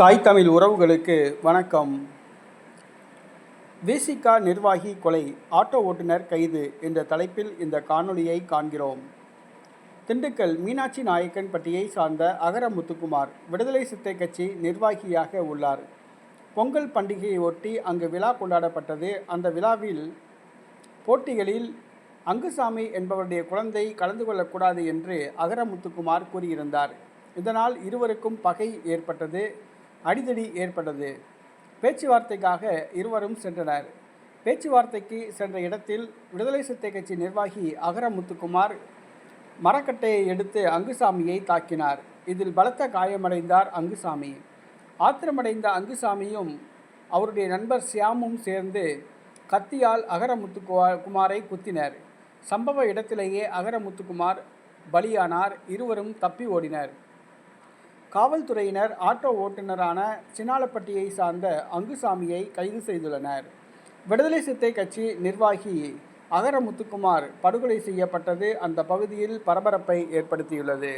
தாய் தமிழ் உறவுகளுக்கு வணக்கம். விசிகா நிர்வாகி கொலை ஆட்டோ ஓட்டுநர் கைது என்ற தலைப்பில் இந்த காணொளியை காண்கிறோம். திண்டுக்கல் மீனாட்சி நாயக்கன் பட்டியை சார்ந்த அகர முத்துக்குமார் விடுதலை சித்தை கட்சி நிர்வாகியாக உள்ளார். பொங்கல் பண்டிகையை ஒட்டி அங்கு விழா கொண்டாடப்பட்டது. அந்த விழாவில் போட்டிகளில் அங்குசாமி என்பவருடைய குழந்தை கலந்து கொள்ளக்கூடாது என்று அகர முத்துக்குமார் கூறியிருந்தார். இதனால் இருவருக்கும் பகை ஏற்பட்டது. அடிதடி ஏற்பட்டது. பேச்சுவார்த்தைக்காக இருவரும் சென்றனர். பேச்சுவார்த்தைக்கு சென்ற இடத்தில் விடுதலை சிறுத்தை கட்சி நிர்வாகி அகரமுத்துக்குமார் மரக்கட்டையை எடுத்து அங்குசாமியை தாக்கினார். இதில் பலத்த காயமடைந்தார் அங்குசாமி. ஆத்திரமடைந்த அங்குசாமியும் அவருடைய நண்பர் சியாமும் சேர்ந்து கத்தியால் அகரமுத்து குமாரை குத்தினர். சம்பவ இடத்திலேயே அகரமுத்துக்குமார் பலியானார். இருவரும் தப்பி ஓடினர். காவல்துறையினர் ஆட்டோ ஓட்டுநரான சினாலப்பட்டியை சார்ந்த அங்குசாமியை கைது செய்துள்ளனர். விடுதலை சித்தை கட்சி நிர்வாகி அகரமுத்துக்குமார் படுகொலை செய்யப்பட்டது அந்த பகுதியில் பரபரப்பை ஏற்படுத்தியுள்ளது.